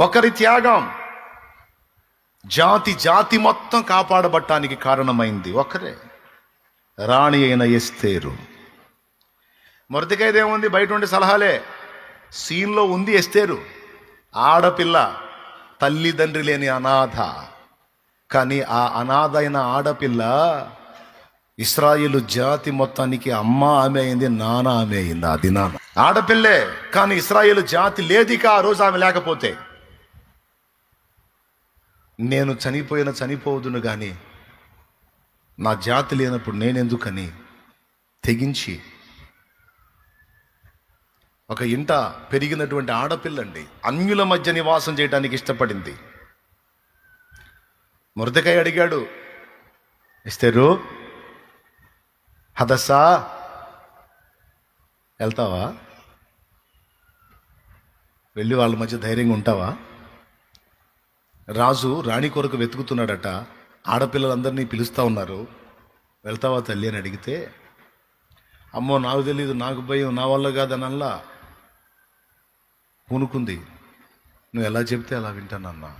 ఒకరి త్యాగం జాతి జాతి మొత్తం కాపాడబట్టానికి కారణమైంది ఒకరే రాణి అయిన ఎస్తేరు. మొరటికైదేముంది బయట ఉండే సలహాలే. సీన్లో ఉంది ఎస్తేరు. ఆడపిల్ల తల్లిదండ్రి లేని అనాథ. కానీ ఆ అనాథ అయిన ఆడపిల్ల ఇస్రాయిలు జాతి మొత్తానికి అమ్మ ఆమె అయింది నాన్న ఆమె అయింది ఆ దినాన ఆడపిల్లే కానీ ఇస్రాయిలు జాతి లేదిక ఆ రోజు ఆమె లేకపోతే. నేను చనిపోయిన చనిపోదును కానీ నా జాతి లేనప్పుడు నేనెందుకని తెగించి ఒక ఇంట పెరిగినటువంటి ఆడపిల్లండి అన్యుల మధ్య నివాసం చేయడానికి ఇష్టపడింది. మురదకాయ అడిగాడు ఇస్తారు హదస్సా? వెళ్తావా? వెళ్ళి వాళ్ళ మధ్య ధైర్యంగా ఉంటావా? రాజు రాణి కొరకు వెతుకుతున్నాడట. ఆడపిల్లలందరినీ పిలుస్తూ ఉన్నారు. వెళ్తావా తల్లి అని అడిగితే అమ్మో నాకు తెలియదు నాకు భయం నా వల్ల కాదనల్లా. పూనుకుంది. నువ్వు ఎలా చెప్తే అలా వింటానన్నా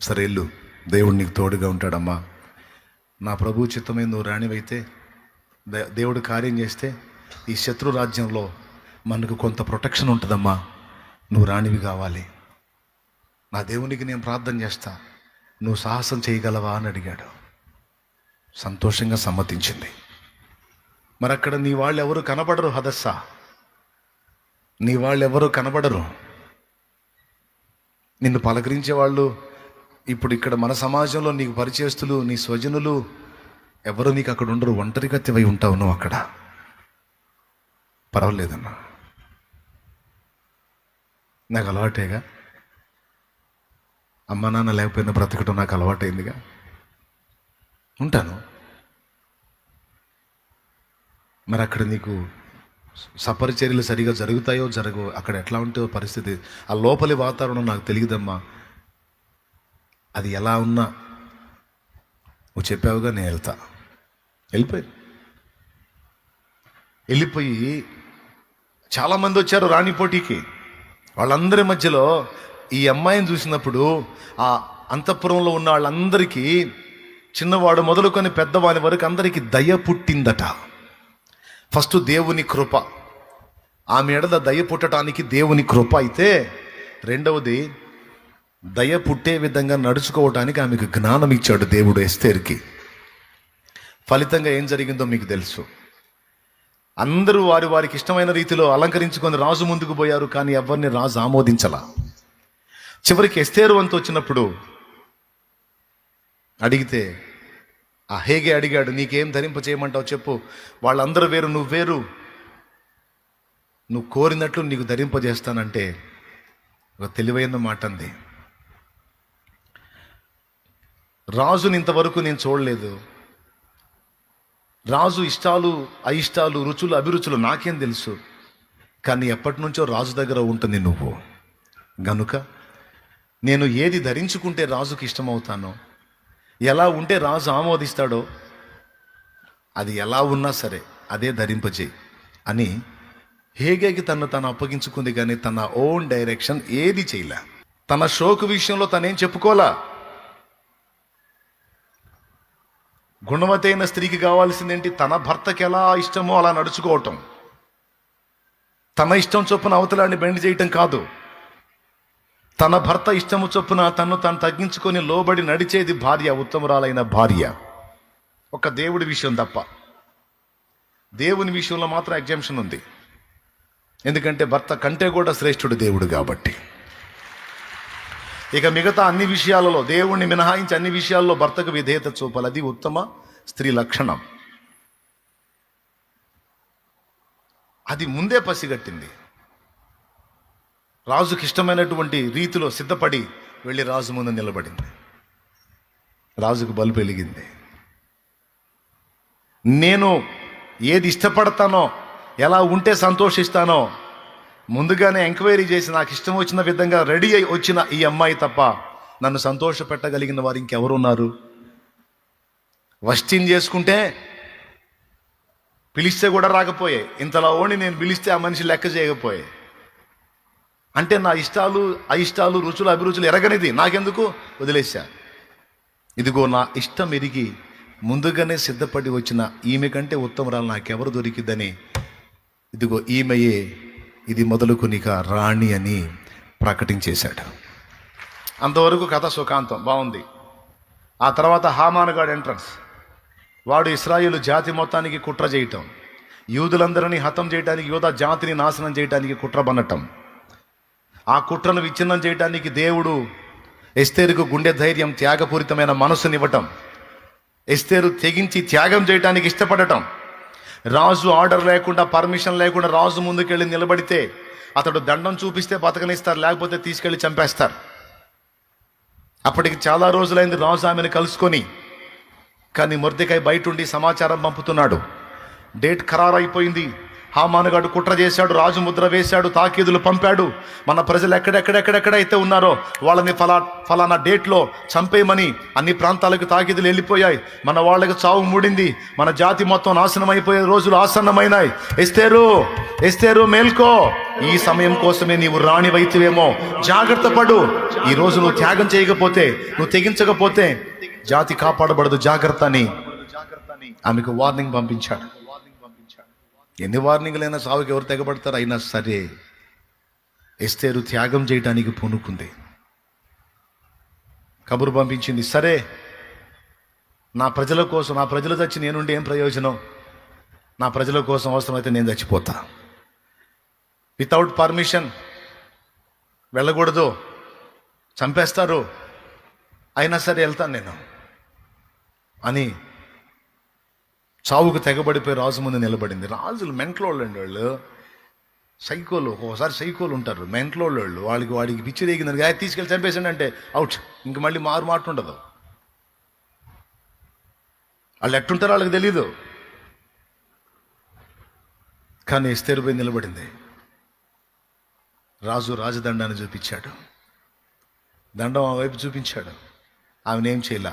సరే వెళ్ళు దేవుడు నీకు తోడుగా ఉంటాడమ్మా. నా ప్రభు చిత్తమే నువ్వు రాణివైతే దే- దేవుడు కార్యం చేస్తే ఈ శత్రు రాజ్యంలో మనకు కొంత ప్రొటెక్షన్ ఉంటుందమ్మా. నువ్వు రాణివి కావాలి. నా దేవునికి నేను ప్రార్థన చేస్తా. నువ్వు సాహసం చేయగలవా అని అడిగాడు. సంతోషంగా సమ్మతించింది. మరి అక్కడ నీ వాళ్ళు ఎవరు కనబడరు హదస్సా. నీ వాళ్ళు ఎవరు కనబడరు. నిన్ను పలకరించే వాళ్ళు ఇప్పుడు ఇక్కడ మన సమాజంలో నీకు పరిచయస్తులు నీ స్వజనులు ఎవరు నీకు అక్కడ ఉండరు. ఒంటరిగత్తివై ఉంటావు నువ్వు అక్కడ. పర్వాలేదన్నా. నాకు అలవాటేగా. అమ్మ నాన్న లేకపోయినా బ్రతకటం నాకు అలవాటైందిగా. ఉంటాను. మరి అక్కడ నీకు సపరిచర్యలు సరిగా జరుగుతాయో జరగవు? అక్కడ ఎట్లా ఉంటుందో పరిస్థితి? ఆ లోపలి వాతావరణం నాకు తెలియదమ్మా. అది ఎలా ఉన్నా నువ్వు చెప్పావుగా నేను వెళ్తా. వెళ్ళిపోయి. వెళ్ళిపోయి చాలామంది వచ్చారు రాణి పోటీకి వాళ్ళందరి మధ్యలో ఈ అమ్మాయిని చూసినప్పుడు ఆ అంతఃపురంలో ఉన్న వాళ్ళందరికీ చిన్నవాడు మొదలుకొని పెద్దవాని వరకు అందరికీ దయ పుట్టిందట. ఫస్ట్ దేవుని కృప. ఆమె ఎడల దయ పుట్టడానికి దేవుని కృప అయితే రెండవది దయ పుట్టే విధంగా నడుచుకోవటానికి ఆమెకు జ్ఞానం ఇచ్చాడు దేవుడు ఎస్తేర్కి. ఫలితంగా ఏం జరిగిందో మీకు తెలుసు. అందరూ వారి వారికి ఇష్టమైన రీతిలో అలంకరించుకొని రాజు ముందుకు పోయారు కానీ ఎవరిని రాజు ఆమోదించలా. చివరికి ఎస్తేరు వంతు వచ్చినప్పుడు అడిగితే ఆ హేగే అడిగాడు నీకేం ధరింప చేయమంటావు చెప్పు. వాళ్ళందరూ వేరు నువ్వు వేరు. నువ్వు కోరినట్లు నీకు ధరింపజేస్తానంటే ఒక తెలివైన మాట అంది. రాజుని ఇంతవరకు నేను చూడలేదు. రాజు ఇష్టాలు అయిష్టాలు రుచులు అభిరుచులు నాకేం తెలుసు. కానీ ఎప్పటి నుంచో రాజు దగ్గర ఉంటుంది నువ్వు. గనుక నేను ఏది ధరించుకుంటే రాజుకి ఇష్టమవుతానో ఎలా ఉంటే రాజు ఆమోదిస్తాడో అది ఎలా ఉన్నా సరే అదే ధరింపజేయి అని హేగేకి తను తను అప్పగించుకుంది కానీ తన ఓన్ డైరెక్షన్ ఏది చేయలే. తన షోకు విషయంలో తనేం చెప్పుకోలా. గుణవతైన స్త్రీకి కావాల్సిందేంటి? తన భర్తకి ఎలా ఇష్టమో అలా నడుచుకోవటం. తన ఇష్టం చొప్పున అవతలాన్ని బెండ్ చేయటం కాదు. తన భర్త ఇష్టము చొప్పున తను తను తగ్గించుకొని లోబడి నడిచేది భార్య ఉత్తమురాలైన భార్య. ఒక దేవుడి విషయం తప్ప. దేవుని విషయంలో మాత్రం ఎగ్జామ్షన్ ఉంది. ఎందుకంటే భర్త కంటే కూడా శ్రేష్ఠుడు దేవుడు కాబట్టి. ఇక మిగతా అన్ని విషయాలలో దేవుణ్ణి మినహాయించి అన్ని విషయాల్లో భర్తకు విధేయత చూపాలి. అది ఉత్తమ స్త్రీ లక్షణం. అది ముందే పసిగట్టింది. రాజుకి ఇష్టమైనటువంటి రీతిలో సిద్ధపడి వెళ్ళి రాజు ముందు నిలబడింది. రాజుకు బలుపు వెలిగింది. నేను ఏది ఇష్టపడతానో ఎలా ఉంటే సంతోషిస్తానో ముందుగానే ఎంక్వైరీ చేసి నాకు ఇష్టం వచ్చిన విధంగా రెడీ అయి వచ్చిన ఈ అమ్మాయి తప్ప నన్ను సంతోష పెట్టగలిగిన వారు ఇంకెవరున్నారు? వస్టిన్ చేసుకుంటే పిలిస్తే కూడా రాకపోయే. ఇంతలో ఓణి నేను పిలిస్తే ఆ మనిషి లెక్క చేయకపోయాయి అంటే నా ఇష్టాలు అయిష్టాలు రుచులు అభిరుచులు ఎరగనిది. నాకెందుకు? వదిలేశా. ఇదిగో నా ఇష్టం ఎరిగి ముందుగానే సిద్ధపడి వచ్చిన ఈమె కంటే ఉత్తమరాలు నాకెవరు దొరికిద్దని. ఇదిగో ఈమెయే ఇది మొదలుకునిక రాణి అని ప్రకటించేశాడు. అంతవరకు కథ సుఖాంతం. బాగుంది. ఆ తర్వాత హామానగాడు ఎంట్రన్స్. వాడు ఇస్రాయేలు జాతి మొత్తానికి కుట్ర చేయటం యూదులందరినీ హతం చేయడానికి యూద జాతిని నాశనం చేయడానికి కుట్ర బనటం ఆ కుట్రను విచ్ఛిన్నం చేయడానికి దేవుడు ఎస్తేరుకు గుండె ధైర్యం త్యాగపూరితమైన మనసునివ్వటం ఎస్తేరు తెగించి త్యాగం చేయడానికి ఇష్టపడటం. రాజు ఆర్డర్ లేకుండా పర్మిషన్ లేకుండా రాజు ముందుకెళ్ళి నిలబడితే అతడు దండం చూపిస్తే బతకనిస్తారు లేకపోతే తీసుకెళ్ళి చంపేస్తారు. అప్పటికి చాలా రోజులైంది రాజు ఆమెను కలుసుకొని కానీ మురదికాయ బయట ఉండి సమాచారం పంపుతున్నాడు. డేట్ ఖరారైపోయింది. హామానుగాడు కుట్ర చేశాడు రాజు ముద్ర వేశాడు తాకీదులు పంపాడు. మన ప్రజలు ఎక్కడెక్కడెక్కడెక్కడైతే ఉన్నారో వాళ్ళని ఫలా ఫలానా డేట్లో చంపేయమని అన్ని ప్రాంతాలకు తాకీదులు వెళ్ళిపోయాయి. మన వాళ్ళకి చావు మూడింది. మన జాతి మొత్తం నాశనం అయిపోయే రోజులు ఆసన్నమైనాయి. ఎస్తేరు ఎస్తేరు మేల్కో ఈ సమయం కోసమే నీవు రాణి వైద్యవేమో జాగ్రత్త పడు. ఈ రోజు నువ్వు త్యాగం చేయకపోతే నువ్వు తెగించకపోతే జాతి కాపాడబడదు జాగ్రత్త అని ఆమెకు వార్నింగ్ పంపించాడు. ఎన్ని వార్నింగ్లైనా సావుకి ఎవరు తెగబడతారు? అయినా సరే ఎస్తేరు త్యాగం చేయడానికి పూనుకుంది. కబురు పంపించింది సరే నా ప్రజల కోసం నా ప్రజలు చచ్చి నేనుండి ఏం ప్రయోజనం? నా ప్రజల కోసం అవసరమైతే నేను చచ్చిపోతా. వితౌట్ పర్మిషన్ వెళ్ళకూడదు. చంపేస్తారు. అయినా సరే వెళ్తాను నేను. అని చావుకు తెగబడిపోయి రాజు ముందు నిలబడింది. రాజులు మెంట్లోళ్ళు అండి వాళ్ళు. సైకోలు ఒక్కోసారి సైకోలు ఉంటారు మెంట్లోళ్ళు వాళ్ళు వాళ్ళకి వాడికి పిచ్చి రేగిందని గాయ తీసుకెళ్ళి చంపేసాడు అంటే అవుట్. ఇంక మళ్ళీ మారు మాట ఉండదు. వాళ్ళు ఎట్టుంటారో వాళ్ళకి తెలీదు. కానీ స్థిరపోయి నిలబడింది. రాజు రాజదండాన్ని చూపించాడు. దండం ఆ వైపు చూపించాడు. ఆమెనేం చేయలే?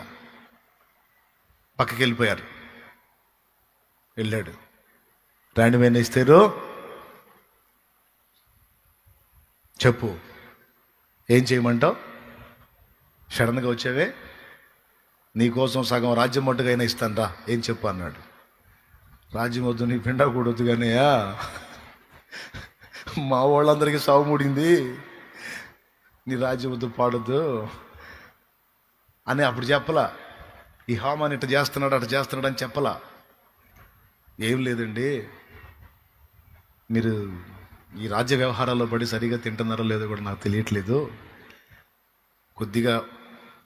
పక్కకి వెళ్ళిపోయారు వెళ్ళాడు. రాండి మీద ఇస్తారు చెప్పు. ఏం చేయమంటావు? సడన్గా వచ్చావే? నీకోసం సగం రాజ్యం మట్టుగా అయినా ఇస్తాను రా ఏం చెప్పు అన్నాడు. రాజ్యం వద్దు నీ పిండా కూడొద్దు కానీయా మా వాళ్ళందరికీ సాగు ముడింది. నీ రాజ్యం వద్దు పాడొద్దు. అని అప్పుడు చెప్పలా. ఈ హామాన్ ఇట్లా చేస్తున్నాడు అట్లా చేస్తున్నాడు అని చెప్పలా. ఏం లేదండి. మీరు ఈ రాజ్య వ్యవహారాల్లో పడి సరిగా తింటున్నారో లేదో కూడా నాకు తెలియట్లేదు. కొద్దిగా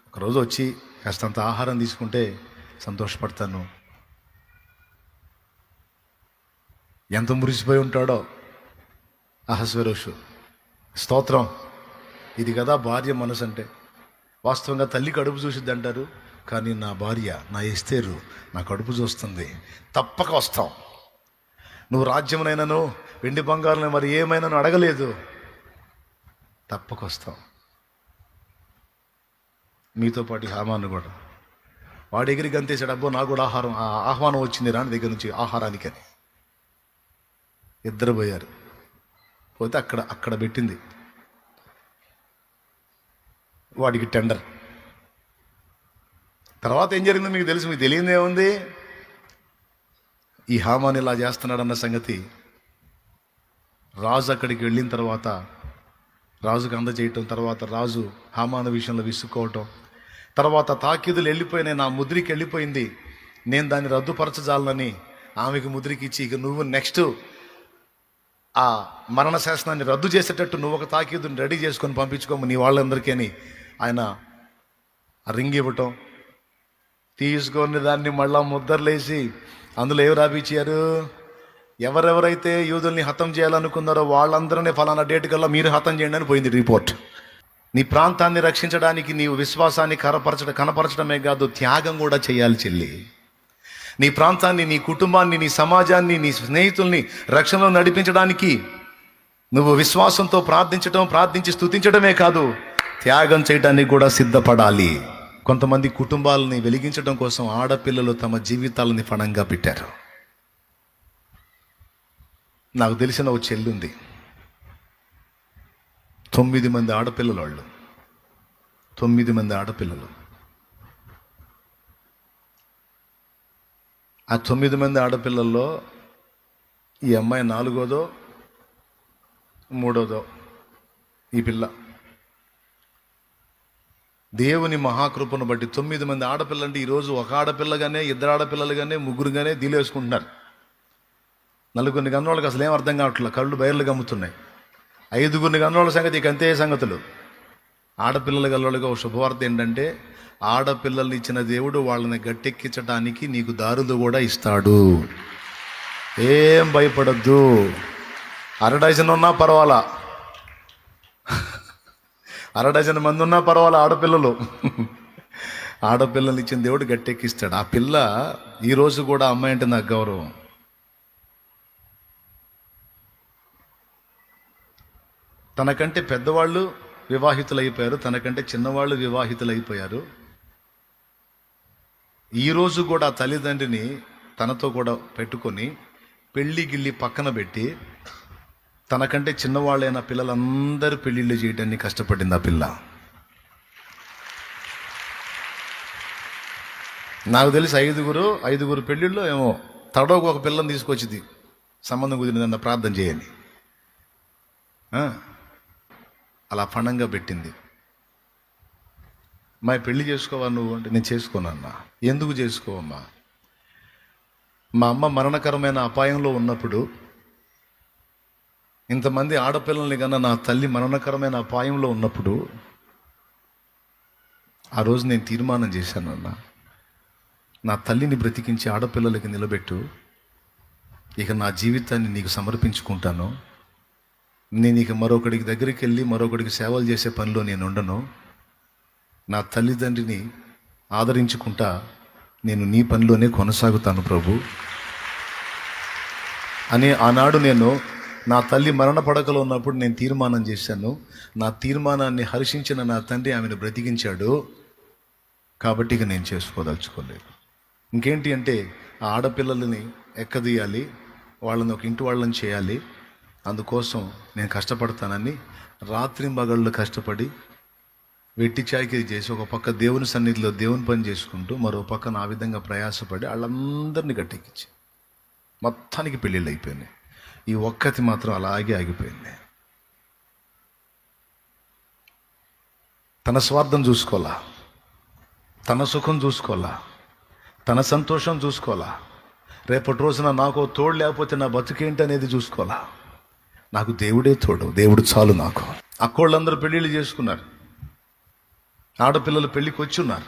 ఒకరోజు వచ్చి కాస్తంత ఆహారం తీసుకుంటే సంతోషపడతాను. ఎంత మురిసిపోయి ఉంటాడో. అహస్వరోషు స్తోత్రం. ఇది కదా భార్య మనసు అంటే వాస్తవంగా తల్లి కడుపు చూసిద్ది అంటారు కానీ నా భార్య నా ఇస్తేరు నా కడుపు చూస్తుంది. తప్పక వస్తాం. నువ్వు రాజ్యమునైనాను వెండి బంగారం మరి ఏమైనాను అడగలేదు. తప్పక వస్తాం. మీతో పాటు హామాను కూడా. వాడి దగ్గరికి అంతేసాడు అబ్బో నాకు కూడా ఆహారం ఆ ఆహ్వానం వచ్చింది రాని దగ్గర నుంచి ఆహారానికని. ఇద్దరు పోయారు. పోతే అక్కడ అక్కడ పెట్టింది. వాడికి టెండర్. తర్వాత ఏం జరిగిందో మీకు తెలుసు మీకు తెలియదే ఉంది. ఈ హామాన్ ఇలా చేస్తున్నాడన్న సంగతి రాజు అక్కడికి వెళ్ళిన తర్వాత రాజుకు అందజేయటం తర్వాత రాజు హామాను విషయంలో విసుక్కోవటం తర్వాత తాకీదులు వెళ్ళిపోయినాయి నా ముద్రికి వెళ్ళిపోయింది. నేను దాన్ని రద్దుపరచజాలనని ఆమెకు ముద్రికి ఇచ్చి ఇక నువ్వు నెక్స్ట్ ఆ మరణ శాసనాన్ని రద్దు చేసేటట్టు నువ్వు ఒక తాకీదుని రెడీ చేసుకొని పంపించుకోము నీ వాళ్ళందరికీ అని ఆయన ఆ రింగ్ ఇవ్వటం తీసుకొని దాన్ని మళ్ళా ముద్దర్లేసి అందులో ఏమి రాపించారు ఎవరెవరైతే యూదుల్ని హతం చేయాలనుకున్నారో వాళ్ళందరినీ ఫలానా డేట్ కల్లా మీరు హతం చేయండి అని పోయింది రిపోర్ట్. నీ ప్రాంతాన్ని రక్షించడానికి నీవు విశ్వాసాన్ని కనపరచడం కనపరచడమే కాదు త్యాగం కూడా చేయాలి చెల్లి. నీ ప్రాంతాన్ని నీ కుటుంబాన్ని నీ సమాజాన్ని నీ స్నేహితుల్ని రక్షణలో నడిపించడానికి నువ్వు విశ్వాసంతో ప్రార్థించడం ప్రార్థించి స్థుతించడమే కాదు త్యాగం చేయడానికి కూడా సిద్ధపడాలి. కొంతమంది కుటుంబాలని వెలిగించడం కోసం ఆడపిల్లలు తమ జీవితాలని ఫణంగా పెట్టారు. నాకు తెలిసిన ఓ చెల్లుంది. తొమ్మిది మంది ఆడపిల్లలు వాళ్ళు తొమ్మిది మంది ఆడపిల్లలు. ఆ తొమ్మిది మంది ఆడపిల్లల్లో ఈ అమ్మాయి నాలుగోదో మూడోదో ఈ పిల్ల. దేవుని మహాకృపను బట్టి తొమ్మిది మంది ఆడపిల్ల అంటే ఈరోజు ఒక ఆడపిల్లగానే ఇద్దరు ఆడపిల్లలుగానే ముగ్గురుగానే దీలేసుకుంటున్నారు. నలుగురిని కన్నోళ్ళకి అసలు ఏం అర్థం కావట్లేదు. కళ్ళు బయర్లు గమ్ముతున్నాయి ఐదుగురిని కన్నోళ్ళ సంగతి ఇక అంతే సంగతులు. ఆడపిల్లల గల్లోళ్ళగా ఒక శుభవార్త ఏంటంటే ఆడపిల్లల్ని ఇచ్చిన దేవుడు వాళ్ళని గట్టెక్కించడానికి నీకు దారులు కూడా ఇస్తాడు. ఏం భయపడద్దు. అరడజన్ ఉన్నా పర్వాలా? అర డజన్ మంది ఉన్నా పర్వాలా ఆడపిల్లలు. ఆడపిల్లలు ఇచ్చిన దేవుడు గట్టెక్కిస్తాడు. ఆ పిల్ల ఈరోజు కూడా అమ్మాయి అంటే నాకు గౌరవం. తనకంటే పెద్దవాళ్ళు వివాహితులైపోయారు తనకంటే చిన్నవాళ్ళు వివాహితులైపోయారు. ఈరోజు కూడా ఆ తల్లిదండ్రిని తనతో కూడా పెట్టుకొని పెళ్ళి గిల్లి పక్కన పెట్టి తనకంటే చిన్నవాళ్ళైన పిల్లలందరూ పెళ్ళిళ్ళు చేయడాన్ని కష్టపడింది ఆ పిల్ల. నాకు తెలిసి ఐదుగురు ఐదుగురు పెళ్ళిళ్ళు ఏమో తడవకు ఒక పిల్లని తీసుకొచ్చింది. సంబంధం కుదిరిందన్న ప్రార్థన చేయండి. అలా పణంగా పెట్టింది. మా పెళ్ళి చేసుకోవా నువ్వు? అంటే నేను చేసుకోనన్నా ఎందుకు చేసుకోవమ్మా? మా అమ్మ మరణకరమైన అపాయంలో ఉన్నప్పుడు ఇంతమంది ఆడపిల్లల్ని కన్నా నా తల్లి మరణకరమైన అపాయంలో ఉన్నప్పుడు ఆ రోజు నేను తీర్మానం చేశానన్న నా తల్లిని బ్రతికించి ఆడపిల్లలకి నిలబెట్టు. ఇక నా జీవితాన్ని నీకు సమర్పించుకుంటాను. నేను ఇక మరొకడికి దగ్గరికి వెళ్ళి మరొకడికి సేవలు చేసే పనిలో నేను ఉండను. నా తల్లిదండ్రిని ఆదరించుకుంటా నేను నీ పనిలోనే కొనసాగుతాను ప్రభు. అని ఆనాడు నేను నా తల్లి మరణ పడకలో ఉన్నప్పుడు నేను తీర్మానం చేశాను. నా తీర్మానాన్ని హర్షించిన నా తండ్రి ఆమెను బ్రతికించాడు. కాబట్టి ఇక నేను చేసుకోదలుచుకోలేదు. ఇంకేంటి అంటే ఆ ఆడపిల్లలని ఎక్కదీయాలి? వాళ్ళని ఒక ఇంటి వాళ్ళని చేయాలి? అందుకోసం నేను కష్టపడతానని రాత్రి మగళ్ళు కష్టపడి వెట్టి చాకిరి చేసి ఒక పక్క దేవుని సన్నిధిలో దేవుని పని చేసుకుంటూ మరో పక్కన ఆ విధంగా ప్రయాసపడి వాళ్ళందరినీ గట్టెక్కించి మొత్తానికి పెళ్ళిళ్ళు అయిపోయినాయి. ఈ ఒక్కతి మాత్రం అలాగే ఆగిపోయింది. తన స్వార్థం చూసుకోవాలా? తన సుఖం చూసుకోవాలా? తన సంతోషం చూసుకోవాలా? రేపటి రోజున నాకు తోడు లేకపోతే నా బతుకేంటి అనేది చూసుకోవాలా? నాకు దేవుడే తోడు దేవుడు చాలు నాకు. అక్కోళ్ళందరూ పెళ్ళిళ్ళు చేసుకున్నారు. ఆడపిల్లలు పెళ్ళికి వచ్చి ఉన్నారు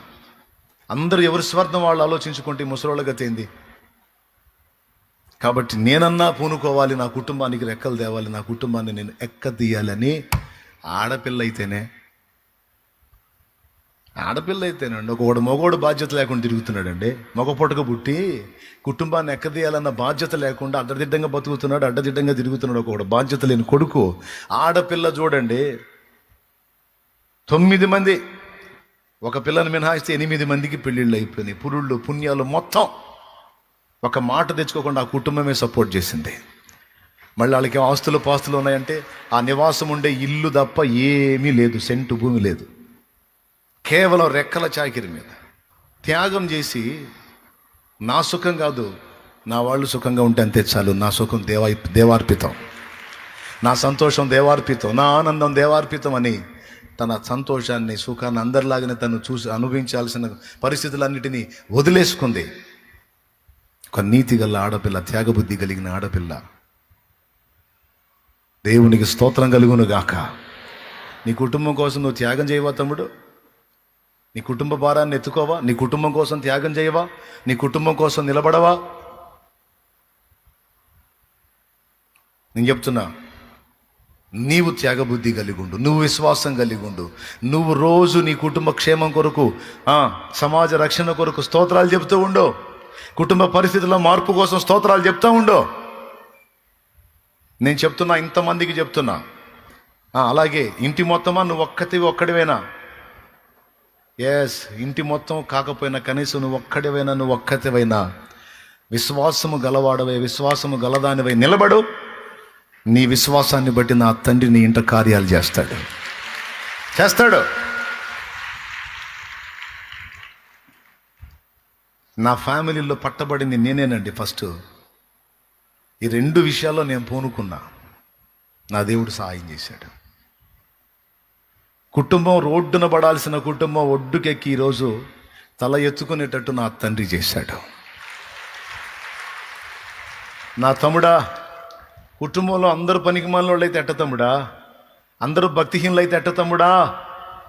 అందరూ ఎవరి స్వార్థం వాళ్ళు ఆలోచించుకుంటే ముసలోళ్ళ గతేంది? ఏంది కాబట్టి నేనన్నా పూనుకోవాలి నా కుటుంబానికి రెక్కలు తేవాలి నా కుటుంబాన్ని నేను ఎక్క తీయాలని ఆడపిల్ల అయితేనే ఆడపిల్ల అయితేనండి ఒకడు మగోడు బాధ్యత లేకుండా తిరుగుతున్నాడండి. మగ పొట్టక పుట్టి కుటుంబాన్ని ఎక్కదీయాలన్న బాధ్యత లేకుండా అడ్డదిడ్డంగా బతుకుతున్నాడు అడ్డదిడ్డంగా తిరుగుతున్నాడు ఒకడు బాధ్యత లేని కొడుకు. ఆడపిల్ల చూడండి తొమ్మిది మంది ఒక పిల్లని మినహాయిస్తే ఎనిమిది మందికి పెళ్ళిళ్ళు అయిపోయినాయి. పురుళ్ళు పుణ్యాలు మొత్తం ఒక మాట తెచ్చుకోకుండా ఆ కుటుంబమే సపోర్ట్ చేసింది. మళ్ళీ వాళ్ళకి ఆస్తులు పాస్తులు ఉన్నాయంటే ఆ నివాసం ఉండే ఇల్లు తప్ప ఏమీ లేదు సెంటు భూమి లేదు. కేవలం రెక్కల చాకిరి మీద. త్యాగం చేసి నా సుఖం కాదు నా వాళ్ళు సుఖంగా ఉంటే అంతే చాలు నా సుఖం దేవా దేవార్పితం. నా సంతోషం దేవార్పితం నా ఆనందం దేవార్పితం అని తన సంతోషాన్ని సుఖాన్ని అందరిలాగానే తను చూసి అనుభవించాల్సిన పరిస్థితులన్నిటినీ వదిలేసుకుంది. ఒక నీతి గల ఆడపిల్ల త్యాగబుద్ధి కలిగిన ఆడపిల్ల. దేవునికి స్తోత్రం కలుగును గాక. నీ కుటుంబం కోసం నువ్వు త్యాగం చేయవా తమ్ముడు? నీ కుటుంబ భారాన్ని ఎత్తుకోవా? నీ కుటుంబం కోసం త్యాగం చేయవా? నీ కుటుంబం కోసం నిలబడవా? నేను చెప్తున్నా నీవు త్యాగబుద్ధి కలిగి ఉండు నువ్వు విశ్వాసం కలిగి ఉండు నువ్వు రోజు నీ కుటుంబ క్షేమం కొరకు సమాజ రక్షణ కొరకు స్తోత్రాలు చెప్తూ ఉండు. కుటుంబ పరిస్థితుల్లో మార్పు కోసం స్తోత్రాలు చెప్తూ ఉండో. నేను చెప్తున్నా ఇంతమందికి చెప్తున్నా. అలాగే ఇంటి మొత్తమా నువ్వు ఒక్కటి ఒక్కడివేనా? ఎస్ ఇంటి మొత్తం కాకపోయినా కనీసం నువ్వు ఒక్కడివైనా నువ్వు ఒక్కటివైనా విశ్వాసము గలవాడవై విశ్వాసము గలదానివై నిలబడు. నీ విశ్వాసాన్ని బట్టి నా తండ్రి నీ ఇంట కార్యాలు చేస్తాడు. చేస్తాడు. నా ఫ్యామిలీలో పట్టబడింది నేనేనండి ఫస్ట్. ఈ రెండు విషయాల్లో నేను పూనుకున్నా. నా దేవుడు సహాయం చేశాడు. కుటుంబం రోడ్డున పడాల్సిన కుటుంబం ఒడ్డుకెక్కి ఈరోజు తల ఎత్తుకునేటట్టు నా తండ్రి చేశాడు. నా తమ్ముడా కుటుంబంలో అందరూ పనికి మనోళ్ళు ఎట్ట తమ్ముడా? అందరూ భక్తిహీనులు అయితే ఎట్ట తమ్ముడా?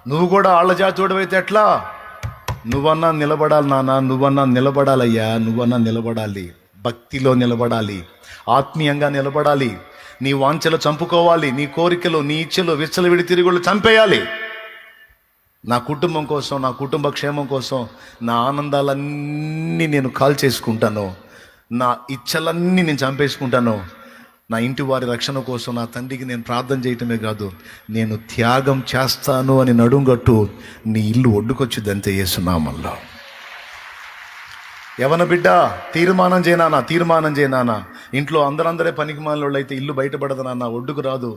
నువ్వు కూడా ఆళ్ళ చూడవైతే ఎట్లా? నువ్వన్నా నిలబడాలి నాన్న నువ్వన్నా నిలబడాలయ్యా నువ్వన్నా నిలబడాలి. భక్తిలో నిలబడాలి. ఆత్మీయంగా నిలబడాలి. నీ వాంఛలు చంపుకోవాలి. నీ కోరికలు నీ ఇచ్చలు విచ్చలవిడి తిరుగుళ్ళు చంపేయాలి. నా కుటుంబం కోసం నా కుటుంబ క్షేమం కోసం నా ఆనందాలన్నీ నేను కాల్ చేసుకుంటాను నా ఇచ్చలన్నీ నేను చంపేసుకుంటాను. నా ఇంటి వారి రక్షణ కోసం నా తండ్రికి నేను ప్రార్థన చేయటమే కాదు నేను త్యాగం చేస్తాను అని నడుంగట్టు నీ ఇల్లు ఒడ్డుకొచ్చిద్దంతే చేస్తున్నామల్లో యవన బిడ్డ తీర్మానం చేయనానా తీర్మానం చేయనానా ఇంట్లో అందరందరే పనికి మాలోళ్ళు అయితే ఇల్లు బయటపడదు నాన్న ఒడ్డుకు రాదు.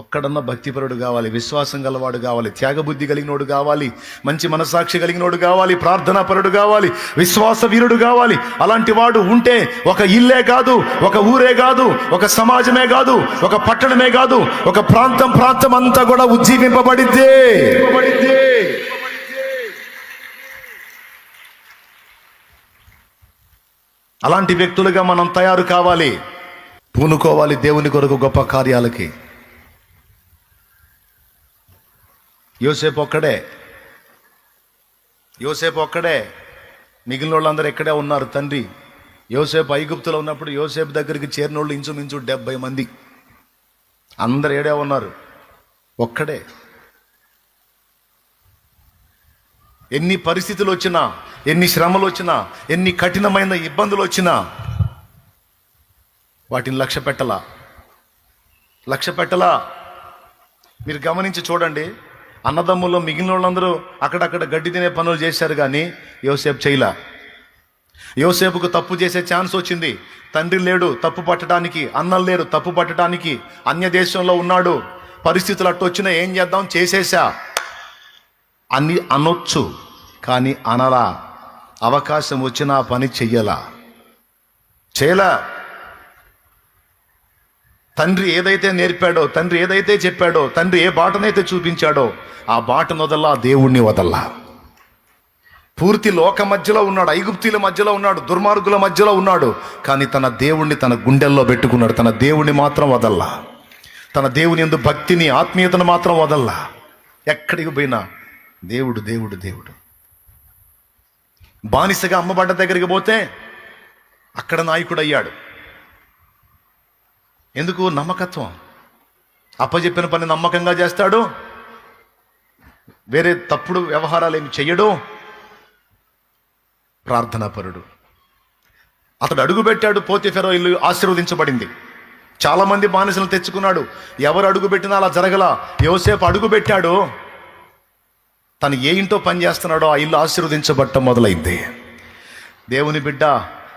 ఒక్కడన్నా భక్తిపరుడు కావాలి విశ్వాసం గలవాడు కావాలి త్యాగబుద్ధి కలిగినోడు కావాలి మంచి మనసాక్షి కలిగినోడు కావాలి ప్రార్థనాపరుడు కావాలి విశ్వాస వీరుడు కావాలి. అలాంటి వాడు ఉంటే ఒక ఇల్లే కాదు ఒక ఊరే కాదు ఒక సమాజమే కాదు ఒక పట్టణమే కాదు ఒక ప్రాంతం ప్రాంతం అంతా కూడా ఉజ్జీవింపబడిద్దే. అలాంటి వ్యక్తులుగా మనం తయారు కావాలి. పూనుకోవాలి దేవుని కొరకు గొప్ప కార్యాలకి. యోసేపు ఒక్కడే. యోసేపు ఒక్కడే. మిగిలిన వాళ్ళందరూ ఎక్కడే ఉన్నారు? తండ్రి. యోసేపు ఐగుప్తులో ఉన్నప్పుడు యోసేపు దగ్గరికి చేరిన వాళ్ళు ఇంచుమించు డెబ్బై మంది. అందరు ఏడే ఉన్నారు? ఒక్కడే. ఎన్ని పరిస్థితులు వచ్చినా ఎన్ని శ్రమలు వచ్చినా ఎన్ని కఠినమైన ఇబ్బందులు వచ్చినా వాటిని లక్ష్య పెట్టలా. లక్ష్య పెట్టలా. మీరు గమనించి చూడండి అన్నదమ్ముల్లో మిగిలిన వాళ్ళందరూ అక్కడక్కడ గడ్డి తినే పనులు చేశారు కానీ యోసేపు చేయలా. యోసేపుకు తప్పు చేసే ఛాన్స్ వచ్చింది. తండ్రి లేడు తప్పు పట్టడానికి అన్నం లేరు తప్పు పట్టడానికి అన్య దేశంలో ఉన్నాడు. పరిస్థితులు అట్టు వచ్చినా ఏం చేద్దాం? చేసేసా అని అనొచ్చు కానీ అనలా. అవకాశం వచ్చినా పని చెయ్యలా. చేయలా తండ్రి ఏదైతే నేర్పాడో తండ్రి ఏదైతే చెప్పాడో తండ్రి ఏ బాటనైతే చూపించాడో ఆ బాటను వదల్లా దేవుణ్ణి వదల్లా. పూర్తి లోక మధ్యలో ఉన్నాడు ఐగుప్తీల మధ్యలో ఉన్నాడు దుర్మార్గుల మధ్యలో ఉన్నాడు కానీ తన దేవుణ్ణి తన గుండెల్లో పెట్టుకున్నాడు. తన దేవుణ్ణి మాత్రం వదల్లా. తన దేవుని ఎందు భక్తిని ఆత్మీయతను మాత్రం వదల్లా. ఎక్కడికి పోయినా దేవుడు దేవుడు దేవుడు. బానిసగా అమ్మబడ్డ దగ్గరికి పోతే అక్కడ నాయకుడు అయ్యాడు ఎందుకు? నమ్మకత్వం. అప్పచెప్పిన పని నమ్మకంగా చేస్తాడు. వేరే తప్పుడు వ్యవహారాలు ఏమి చెయ్యడు. ప్రార్థనాపరుడు. అతడు అడుగు పెట్టాడు పోతే ఫెరో ఇల్లు ఆశీర్వదించబడింది. చాలా మంది బానిసలు తెచ్చుకున్నాడు. ఎవరు అడుగుపెట్టినా అలా జరగల. యోసేపు అడుగు పెట్టాడు తను ఏ ఇంటో పని చేస్తున్నాడో ఆ ఇల్లు ఆశీర్వదించబట్టం మొదలైంది. దేవుని బిడ్డ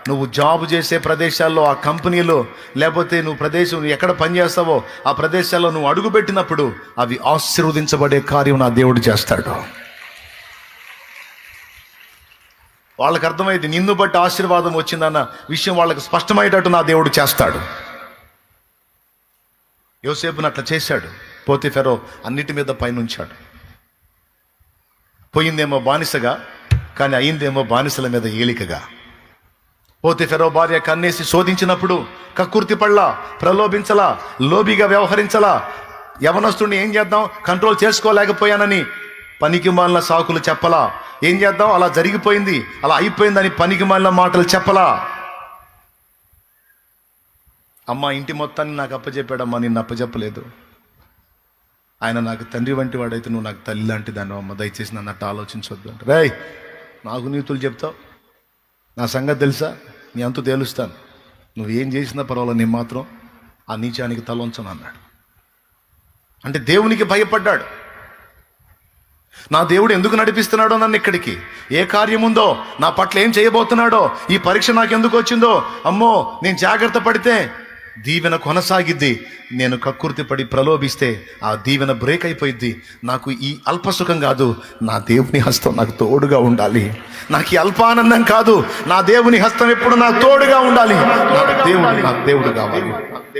నువ్వు జాబ్ చేసే ప్రదేశాల్లో ఆ కంపెనీలో లేకపోతే నువ్వు ప్రదేశం నువ్వు ఎక్కడ పనిచేస్తావో ఆ ప్రదేశాల్లో నువ్వు అడుగుపెట్టినప్పుడు అవి ఆశీర్వదించబడే కార్యం నా దేవుడు చేస్తాడు. వాళ్ళకి అర్థమైంది నిన్ను బట్టి ఆశీర్వాదం వచ్చిందన్న విషయం వాళ్ళకి స్పష్టమయ్యేటట్టు నా దేవుడు చేస్తాడు. యోసేపును అట్లా చేశాడు. పోతే ఫెరో అన్నిటి మీద పైనుంచాడు. పోయిందేమో బానిసగా కానీ అయిందేమో బానిసల మీద ఏలికగా. పోతే ఫెరో భార్య కన్నేసి శోధించినప్పుడు కక్కుర్తి పడలా ప్రలోభించలా లోబిగా వ్యవహరించలా. యవనస్తుడిని ఏం చేద్దాం? కంట్రోల్ చేసుకోలేకపోయానని పనికి మాలిన సాకులు చెప్పలా. ఏం చేద్దాం? అలా జరిగిపోయింది అలా అయిపోయిందని పనికి మాలిన మాటలు చెప్పలా. అమ్మ ఇంటి మొత్తాన్ని నాకు అప్పచెప్పాడమ్మా నిన్ను అప్పచెప్పలేదు ఆయన నాకు తండ్రి వంటి వాడైతే నువ్వు నాకు తల్లి లాంటి దాన్ని అమ్మ? దయచేసి నన్ను అట్ట ఆలోచించవద్దు అంటే. నాకు నీతులు చెప్తావు. నా సంగతి తెలుసా? నీ అంత తేలుస్తాను. నువ్వు ఏం చేసినా పర్వాలేదు నేను మాత్రం ఆ నీచానికి తలవంచను అన్నాడు. అంటే దేవునికి భయపడ్డాడు. నా దేవుడు ఎందుకు నడిపిస్తున్నాడో నన్ను ఇక్కడికి? ఏ కార్యం ఉందో నా పట్ల ఏం చేయబోతున్నాడో? ఈ పరీక్ష నాకు ఎందుకు వచ్చిందో? అమ్మో నేను జాగ్రత్త పడితే దీవెన కొనసాగిద్ది. నేను కక్కుర్తి పడి ప్రలోభిస్తే ఆ దీవెన బ్రేక్ అయిపోయిద్ది. నాకు ఈ అల్ప సుఖం కాదు. నా దేవుని హస్తం నాకు తోడుగా ఉండాలి. నాకు ఈ అల్పానందం కాదు. నా దేవుని హస్తం ఎప్పుడు నాకు తోడుగా ఉండాలి. నాకు దేవుడు నాకు దేవుడు కావాలి.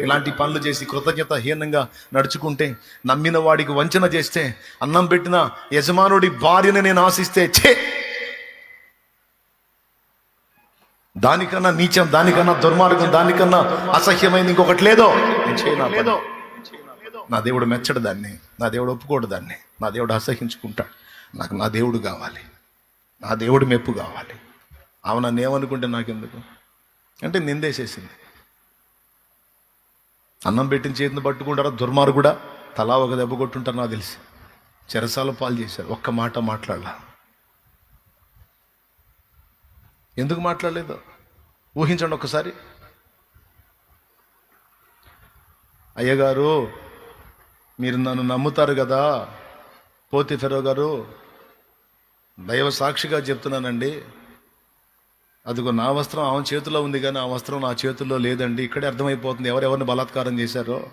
ఇలాంటి పనులు చేసి కృతజ్ఞత హీనంగా నడుచుకుంటే నమ్మిన వాడికి వంచన చేస్తే అన్నం పెట్టిన యజమానుడి భార్యని నేను ఆశిస్తే చే దానికన్నా నీచం దానికన్నా దుర్మార్గం దానికన్నా అసహ్యమైంది ఇంకొకటి లేదో. నా దేవుడు మెచ్చడు దాన్ని నా దేవుడు ఒప్పుకోడు దాన్ని నా దేవుడు అసహించుకుంటాడు. నాకు నా దేవుడు కావాలి నా దేవుడు మెప్పు కావాలి. ఆమె నన్ను ఏమనుకుంటే నాకెందుకు? అంటే నిందేసేసింది. అన్నం పెట్టిన చేతిని పట్టుకుంటారా? దుర్మార్గుడా? తలా ఒక దెబ్బ కొట్టుంటారు నాకు తెలిసి. చెరసాల పాలు చేశారు. ఒక్క మాట మాట్లాడాల. ఎందుకు మాట్లాడలేదు? ఊహించండి ఒక్కసారి. అయ్యగారు మీరు నన్ను నమ్ముతారు కదా? పోతి ఫెరో గారు దైవ సాక్షిగా చెప్తున్నానండి. అదిగో నా వస్త్రం ఆమె చేతిలో ఉంది కానీ ఆ వస్త్రం నా చేతుల్లో లేదండి. ఇక్కడే అర్థమైపోతుంది ఎవరెవరిని బలాత్కారం చేశారో.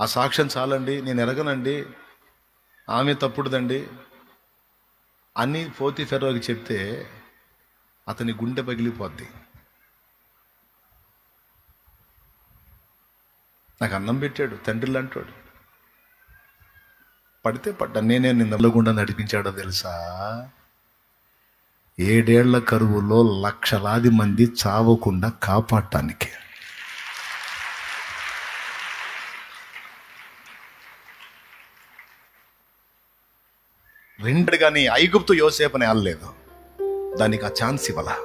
ఆ సాక్ష్యం చాలండి నేను ఎరగనండి. ఆమె తప్పుడుదండి. అని పోతి ఫెరోకి చెప్తే అతని గుండె పగిలిపోద్ది. నాకు అన్నం పెట్టాడు తండ్రిలు అంటాడు. పడితే పడ్డా నేనే నిన్న గుండా నడిపించాడో తెలుసా? ఏడేళ్ళ కరువులో లక్షలాది మంది చావకుండా కాపాడటానికి. రెండు కానీ ఐగుప్తు యోసేపని అల్లలేదు దానికి ఆ ఛాన్స్ ఇవ్వాల?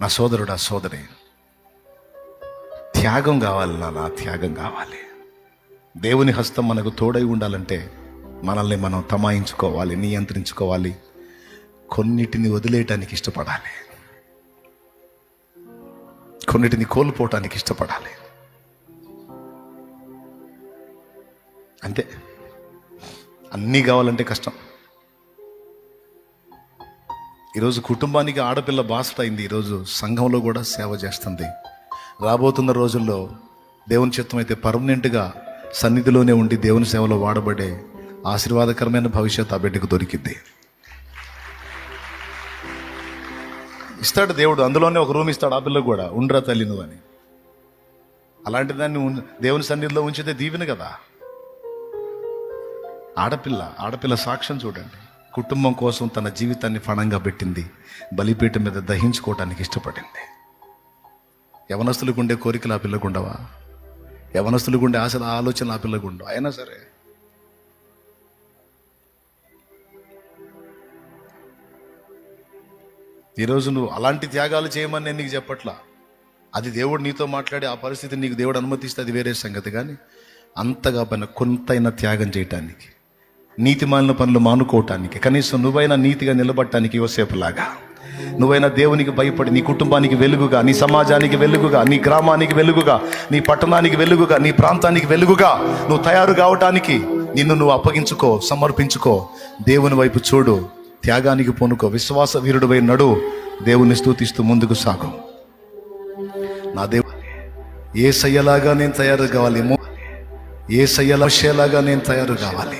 నా సోదరుడు ఆ సోదరి త్యాగం కావాలి నా నా త్యాగం కావాలి. దేవుని హస్తం మనకు తోడై ఉండాలంటే మనల్ని మనం తమాయించుకోవాలి నియంత్రించుకోవాలి. కొన్నిటిని వదిలేయటానికి ఇష్టపడాలి. కొన్నిటిని కోల్పోవటానికి ఇష్టపడాలి. అంతే. అన్నీ కావాలంటే కష్టం. ఈరోజు కుటుంబానికి ఆడపిల్ల బాసట అయింది ఈరోజు సంఘంలో కూడా సేవ చేస్తుంది. రాబోతున్న రోజుల్లో దేవుని చిత్తం అయితే పర్మనెంట్గా సన్నిధిలోనే ఉండి దేవుని సేవలో వాడబడే ఆశీర్వాదకరమైన భవిష్యత్ ఆ బిడ్డకు దొరికింది ఇస్తాడు దేవుడు. అందులోనే ఒక రూమ్ ఇస్తాడు ఆ పిల్లకు కూడా. ఉండ్రా తల్లి నువ్వు అని. అలాంటి దాన్ని ఉన్- దేవుని సన్నిధిలో ఉంచితే దీవెన కదా. ఆడపిల్ల ఆడపిల్ల సాక్ష్యం చూడండి. కుటుంబం కోసం తన జీవితాన్ని ఫణంగా పెట్టింది. బలిపీఠం మీద దహించుకోవటానికి ఇష్టపడింది. యవనస్తులకు ఉండే కోరికలు ఆ పిల్లకు ఉండవా? యవనస్తులకు ఉండే ఆశల ఆలోచనలు ఆ పిల్లకు ఉండవు? అయినా సరే. ఈరోజు నువ్వు అలాంటి త్యాగాలు చేయమని నేను నీకు చెప్పట్లా. అది దేవుడు నీతో మాట్లాడి ఆ పరిస్థితి నీకు దేవుడు అనుమతిస్తే అది వేరే సంగతి కానీ అంతగా పైన కొంతైనా త్యాగం చేయటానికి నీతి మాలిన పనులు మానుకోవటానికి కనీసం నువ్వైనా నీతిగా నిలబడటానికి యోసేపులాగా. నువ్వైనా దేవునికి భయపడి నీ కుటుంబానికి వెలుగుగా నీ సమాజానికి వెలుగుగా నీ గ్రామానికి వెలుగుగా నీ పట్టణానికి వెలుగుగా నీ ప్రాంతానికి వెలుగుగా నువ్వు తయారు కావటానికి నిన్ను నువ్వు అప్పగించుకో సమర్పించుకో. దేవుని వైపు చూడు త్యాగానికి పూనుకో విశ్వాస వీరుడివై నడు. దేవుని స్థూతిస్తూ ముందుకు సాగు. నా దేవు ఏ సయ్యలాగా నేను తయారు కావాలి. ఏ సయ్యలాగా నేను తయారు కావాలి.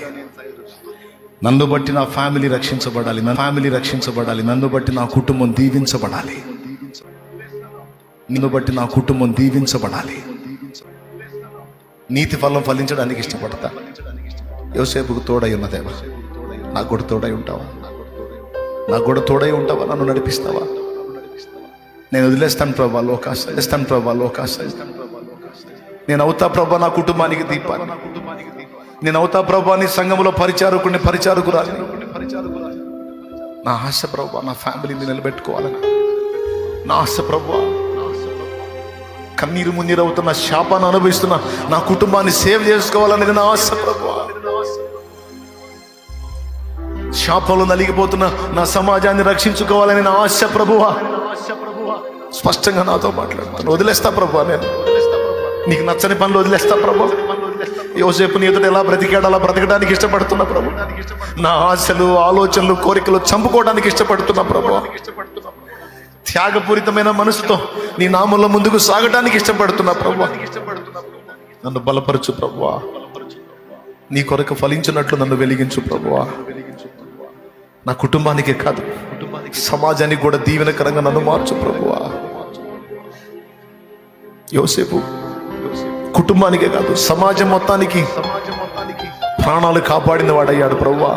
నన్ను బట్టి నా ఫ్యామిలీ రక్షించబడాలి. నా ఫ్యామిలీ రక్షించబడాలి. నన్ను బట్టి నా కుటుంబం దీవించబడాలి. నిన్ను బట్టి నా కుటుంబం దీవించబడాలి. నీతి ఫలం ఫలించడానికి ఇష్టపడతా. యోసేపుకు తోడై ఉన్నదేవా నా నాకు కూడా తోడై ఉంటావా? నాకు కూడా తోడై ఉంటావా? నన్ను నడిపిస్తావా? నేను వదిలేస్తాను ప్రభా లోకాశ వదిలేస్తాను ప్రభా లోకాశ. నేను అవుతా ప్రభా నా కుటుంబానికి దీపాన్ని. నేను అవుతా ప్రభా నీ సంఘంలో పరిచారకుని పరిచారకురాలి నా ఆశ ప్రభా నా ఫ్యామిలీని నిలబెట్టుకోవాలని నా ఆశ ప్రభా కన్నీరు మున్నీరవుతున్న శాపాన్ని అనుభవిస్తున్న నా కుటుంబాన్ని సేవ్ చేసుకోవాలనేది నా ఆశ ప్రభు. శాపంలో నలిగిపోతున్న నా సమాజాన్ని రక్షించుకోవాలని నా ఆశ ప్రభువా స్పష్టంగా నాతో మాట్లాడుతాను వదిలేస్తా ప్రభు నేను. నీకు నచ్చని పనులు వదిలేస్తా ప్రభు. యోసేపు నీ ఎదుట ఎలా బ్రతికాడు అలా బ్రతకడానికి ఇష్టపడుతున్న ప్రభు. నా ఆశలు ఆలోచనలు కోరికలు చంపుకోవడానికి ఇష్టపడుతున్న ప్రభు. త్యాగపూరితమైన మనసుతో నీ నామంలో ముందుకు సాగటానికి ఇష్టపడుతున్నా ప్రభు. నన్ను బలపరచు ప్రభువా నీ కొరకు ఫలించినట్లు నన్ను వెలిగించు ప్రభువా నా కుటుంబానికే కాదు సమాజానికి కూడా దీవెనకరంగా నన్ను మార్చు ప్రభువా యోసేపు కుటుంబానికే కాదు సమాజం మొత్తానికి ప్రాణాలు కాపాడిన వాడయ్యాడు ప్రభువా.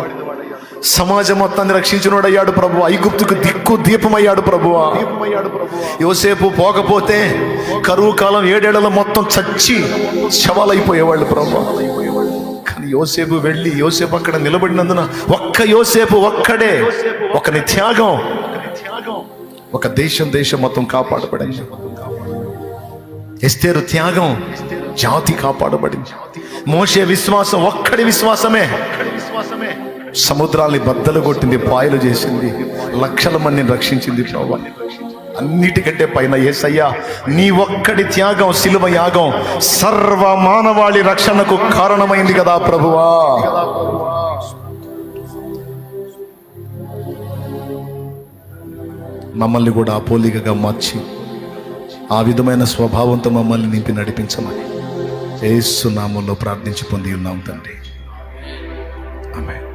సమాజం మొత్తాన్ని రక్షించిన వాడయ్యాడు ప్రభు ఐగుప్తుకు దిక్కు దీపమయ్యాడు ప్రభువా. యోసేపు పోకపోతే కరువు కాలం ఏడేళ్ళలో మొత్తం చచ్చి శవాలైపోయేవాళ్ళు ప్రభు కానీ యోసేపు వెళ్ళి యోసేపు అక్కడ నిలబడినందున ఒక్క యోసేపు ఒక్కడే ఒకని త్యాగం ఒక దేశం దేశం మొత్తం కాపాడబడింది. ఎస్తేరు త్యాగం జాతి కాపాడబడింది. మోసే విశ్వాసం ఒక్కడి విశ్వాసమే. సముద్రాల్ని బద్దలు కొట్టింది పాయలు చేసింది లక్షల మందిని రక్షించింది అన్నిటికంటే పైన ఏసయ్యా నీ ఒక్కడి త్యాగం శిలువ యాగం సర్వ మానవాళి రక్షణకు కారణమైంది కదా ప్రభువా. మమ్మల్ని కూడా అపోలికగా మార్చి ఆ విధమైన స్వభావంతో మమ్మల్ని నింపి నడిపించమని. ఏసునామంలో ప్రార్థించి పొంది ఉన్నాం తండ్రి. ఆమె